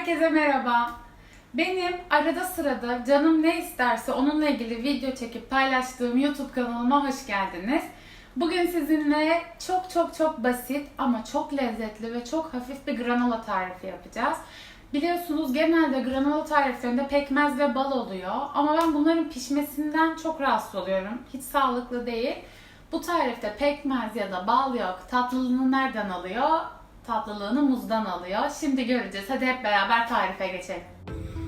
Herkese merhaba. Benim arada sırada canım ne isterse onunla ilgili video çekip paylaştığım YouTube kanalıma hoş geldiniz. Bugün sizinle çok çok çok basit ama çok lezzetli ve çok hafif bir granola tarifi yapacağız. Biliyorsunuz genelde granola tariflerinde pekmez ve bal oluyor ama ben bunların pişmesinden çok rahatsız oluyorum. Hiç sağlıklı değil. Bu tarifte pekmez ya da bal yok. Tatlılığını nereden alıyor? Tatlılığını muzdan alıyor. Şimdi göreceğiz. Hadi hep beraber tarife geçelim.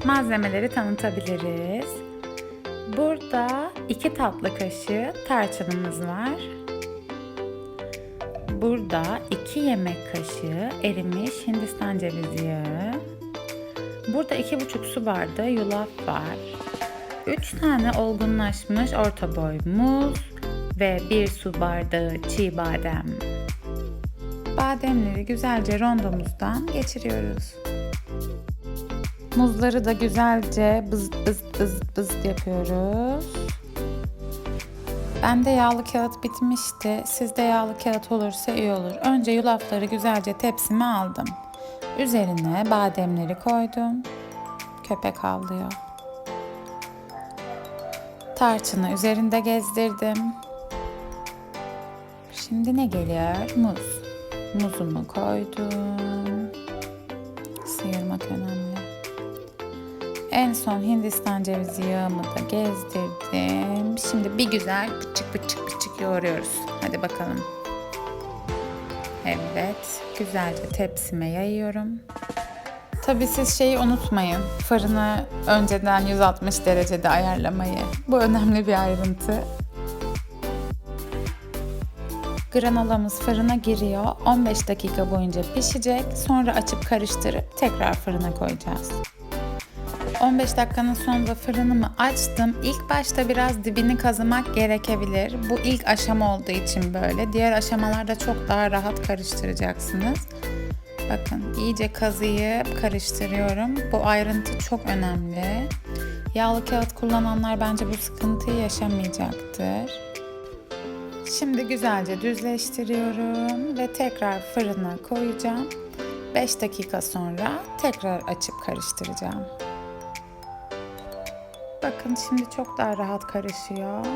Malzemeleri tanıtabiliriz. Burada 2 tatlı kaşığı tarçınımız var. Burada 2 yemek kaşığı erimiş Hindistan cevizi yağı. Burada 2,5 su bardağı yulaf var. 3 tane olgunlaşmış orta boy muz ve 1 su bardağı çiğ badem. Bademleri güzelce rondomuzdan geçiriyoruz. Muzları da güzelce bız bız bız bız yapıyoruz. Bende yağlı kağıt bitmişti. Sizde yağlı kağıt olursa iyi olur. Önce yulafları güzelce tepsime aldım. Üzerine bademleri koydum. Köpek avlıyor. Tarçını üzerinde gezdirdim. Şimdi ne geliyor? Muz. Muzumu koydum. Sıyırmak önemli. En son Hindistan cevizi yağımı da gezdirdim. Şimdi bir güzel bıçık bıçık bıçık yoğuruyoruz. Hadi bakalım. Evet, güzelce tepsime yayıyorum. Tabii siz şeyi unutmayın. Fırını önceden 160 derecede ayarlamayı. Bu önemli bir ayrıntı. Granolamız fırına giriyor. 15 dakika boyunca pişecek. Sonra açıp karıştırıp tekrar fırına koyacağız. 15 dakikanın sonunda fırınımı açtım. İlk başta biraz dibini kazımak gerekebilir. Bu ilk aşama olduğu için böyle. Diğer aşamalarda çok daha rahat karıştıracaksınız. Bakın iyice kazıyıp karıştırıyorum. Bu ayrıntı çok önemli. Yağlı kağıt kullananlar bence bu sıkıntıyı yaşamayacaktır. Şimdi güzelce düzleştiriyorum ve tekrar fırına koyacağım. 5 dakika sonra tekrar açıp karıştıracağım. Bakın şimdi çok daha rahat karışıyor.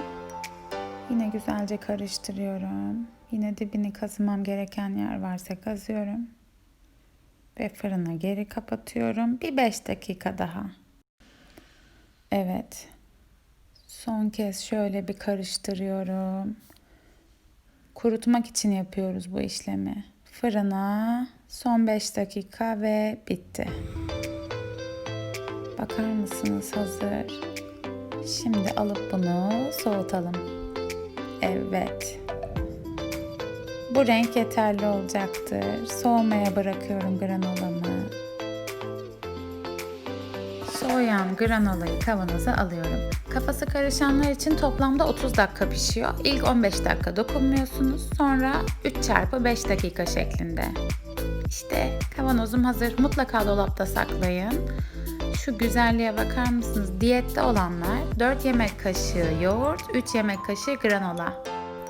Yine güzelce karıştırıyorum. Yine dibini kazımam gereken yer varsa kazıyorum. Ve fırına geri kapatıyorum. Bir 5 dakika daha. Evet. Son kez şöyle bir karıştırıyorum. Kurutmak için yapıyoruz bu işlemi. Fırına son 5 dakika ve bitti. Bakar mısınız hazır? Şimdi alıp bunu soğutalım. Evet. Bu renk yeterli olacaktır. Soğumaya bırakıyorum granolamı. Soğuyan granolayı kavanoza alıyorum. Kafası karışanlar için toplamda 30 dakika pişiyor. İlk 15 dakika dokunmuyorsunuz. Sonra 3 çarpı 5 dakika şeklinde. İşte kavanozum hazır. Mutlaka dolapta saklayın. Şu güzelliğe bakar mısınız? Diyette olanlar 4 yemek kaşığı yoğurt, 3 yemek kaşığı granola.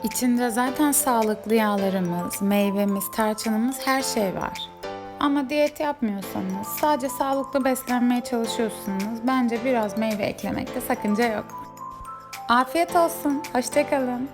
İçinde zaten sağlıklı yağlarımız, meyvemiz, tarçınımız her şey var. Ama diyet yapmıyorsanız, sadece sağlıklı beslenmeye çalışıyorsunuz, bence biraz meyve eklemekte sakınca yok. Afiyet olsun, hoşçakalın.